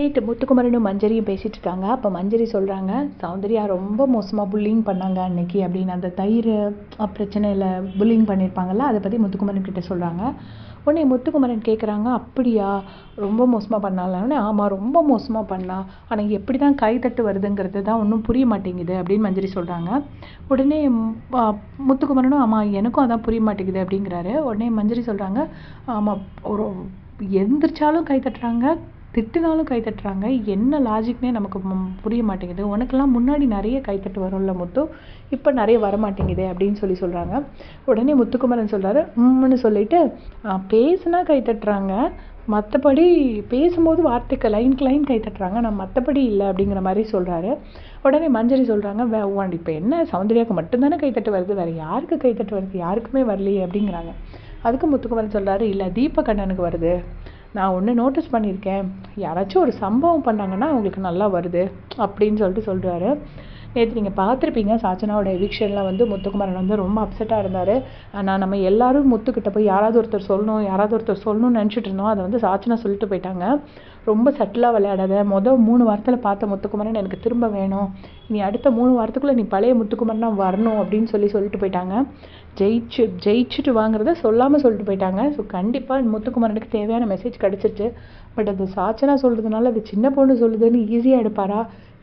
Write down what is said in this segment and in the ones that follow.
Night முத்துக்குமரனும் மஞ்சரியும் பேசிகிட்டு இருக்காங்க அப்போ மஞ்சரி சொல்கிறாங்க சௌந்தர்யா ரொம்ப மோசமாக புல்லிங் பண்ணாங்க அன்னைக்கு அப்படின்னு அந்த தயிர் பிரச்சனையில் புல்லிங் பண்ணியிருப்பாங்கல்ல அதை பற்றி முத்துக்குமரன் கிட்ட சொல்கிறாங்க உடனே முத்துக்குமரன் கேட்குறாங்க அப்படியா ரொம்ப மோசமாக பண்ணாலே ஆமாம் ரொம்ப மோசமாக பண்ணா. ஆனால் எப்படி தான் கை தட்டு வருதுங்கிறது தான் ஒன்றும் புரிய மாட்டேங்குது அப்படின்னு மஞ்சரி சொல்கிறாங்க உடனே முத்துக்குமரனும் ஆமாம் எனக்கும் அதான் புரிய மாட்டேங்குது அப்படிங்கிறாரு. உடனே மஞ்சரி சொல்கிறாங்க ஆமாம் ஒரு எந்திரிச்சாலும் கை தட்டுறாங்க திட்டினாலும் கை தட்டுறாங்க. என்ன லாஜிக்னே நமக்கு புரிய மாட்டேங்குது. உனக்கெல்லாம் முன்னாடி நிறைய கைத்தட்டு வரும்ல முத்து. இப்போ நிறைய வர மாட்டேங்குதே அப்படின்னு சொல்லி சொல்கிறாங்க உடனே முத்துக்குமரன் சொல்கிறாரு உம்னு சொல்லிட்டு பேசுனா கை தட்டுறாங்க. மற்றபடி பேசும்போது வார்த்தைக்கு லைனுக்கு லைன் கை தட்டுறாங்க. நான் மற்றபடி இல்லை அப்படிங்கிற மாதிரி சொல்கிறாரு உடனே மஞ்சரி சொல்கிறாங்க வே இப்போ என்ன? சௌந்தர்யாவுக்கு மட்டும்தானே கைத்தட்டு வருது. வேறு யாருக்கு கைத்தட்டு வருது? யாருக்குமே வரலையே அப்படிங்கிறாங்க. அதுக்கு முத்துக்குமரன் சொல்கிறாரு இல்லை தீபகண்ணனுக்கு வருது. நான் ஒன்று நோட்டீஸ் பண்ணியிருக்கேன். யாராச்சும் ஒரு சம்பவம் பண்ணாங்கன்னா அவங்களுக்கு நல்லா வருது அப்படின்னு சொல்லிட்டு சொல்கிறாரு நேற்று நீங்கள் பார்த்துருப்பீங்க சாச்சனாவோட எவிக்ஷனில் வந்து முத்துக்குமாரன் வந்து ரொம்ப அப்செட்டாக இருந்தார். ஆனால் நம்ம எல்லாரும் முத்துக்கிட்ட போய் யாராவது ஒருத்தர் சொல்லணும் யாராவது ஒருத்தர் சொல்லணும்னு நினச்சிட்டு இருந்தோம். அதை வந்து சாச்சனா சொல்லிட்டு போயிட்டாங்க. ரொம்ப சட்டிலாக விளையாடாத. மொதல் மூணு வாரத்தில் பார்த்த முத்துக்குமரன் எனக்கு திரும்ப வேணும். நீ அடுத்த மூணு வாரத்துக்குள்ளே நீ பழைய முத்துக்குமரனாக வரணும் அப்படின்னு சொல்லி சொல்லிட்டு போயிட்டாங்க. ஜெயிச்சு ஜெயிச்சுட்டு வாங்குறத சொல்லாமல் சொல்லிட்டு போயிட்டாங்க. ஸோ கண்டிப்பாக முத்துக்குமரனுக்கு தேவையான மெசேஜ் கிடச்சிருச்சு. பட் அது சாச்சனா சொல்கிறதுனால அது சின்ன பொண்ணு சொல்லுதுன்னு ஈஸியாக எடுப்பாரா?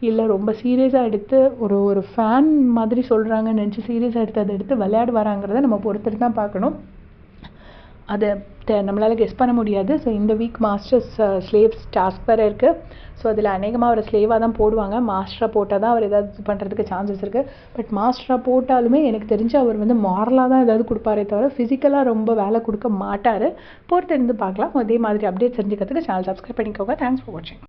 இல்லை ரொம்ப சீரியஸாக எடுத்து ஒரு ஒரு ஃபேன் மாதிரி சொல்கிறாங்கன்னு நினச்சி சீரியஸாக எடுத்து அதை எடுத்து விளையாடு வராங்கிறத நம்ம பொறுத்துட்டு தான் பார்க்கணும். அதை நம்மளால் கெஸ் பண்ண முடியாது. ஸோ இந்த week masters slaves uh, task வேறு இருக்குது ஸோ அதில் அநேகமாக அவர் ஸ்லேவாக தான் போடுவாங்க. மாஸ்டராக போட்டால் தான் அவர் ஏதாவது பண்ணுறதுக்கு சான்சஸ் இருக்குது பட் மாஸ்டராக போட்டாலுமே எனக்கு தெரிஞ்சு அவர் வந்து மாரலாக தான் ஏதாவது கொடுப்பாரே தவிர ஃபிசிக்கலாக ரொம்ப வேலை கொடுக்க மாட்டார். பொறுத்து இருந்து பார்க்கலாம். அதே மாதிரி அப்டேட் தெரிஞ்சுக்கிறதுக்கு சேனல் சப்ஸ்கிரைப் பண்ணிக்கோங்க. தேங்க்ஸ் ஃபார் வாட்சிங்